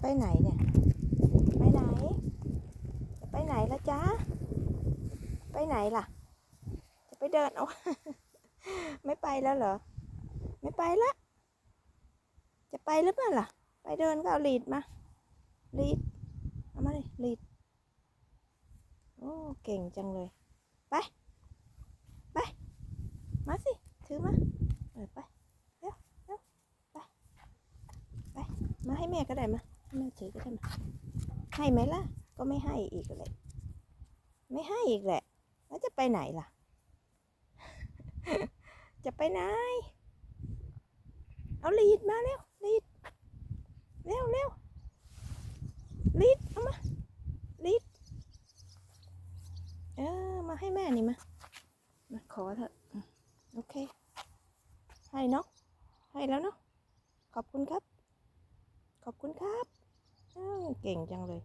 ไปไหนเนี่ย ไปไหน จะไปไหนละจ๊ะ ไปไหนล่ะ จะไปเดินเอา ไม่ไปแล้วเหรอ ไม่ไปละ จะไปหรือเปล่าล่ะ ไปเดินก็เอาลีดมา ลีด เอามาเลยลีด โอ้ เก่งจังเลย ไป ไป มาสิ ถือมาเออไป เร็วเร็วไป ไป มาให้แม่ก็ได้มา ให้แม่ถือก็ได้มาให้ไหมล่ะ ก็ไม่ให้อีกเลย ไม่ให้อีกแหละ แล้วจะไปไหนล่ะ จะไปไหน เอาลีดมาเร็วลีดเร็วเร็วลีดเอามาลีดเออมาให้แม่นี่มามาขอเถอะโอเค ให้เนาะให้แล้วเนาะขอบคุณครับ ขอบคุณครับ เก่งจังเลย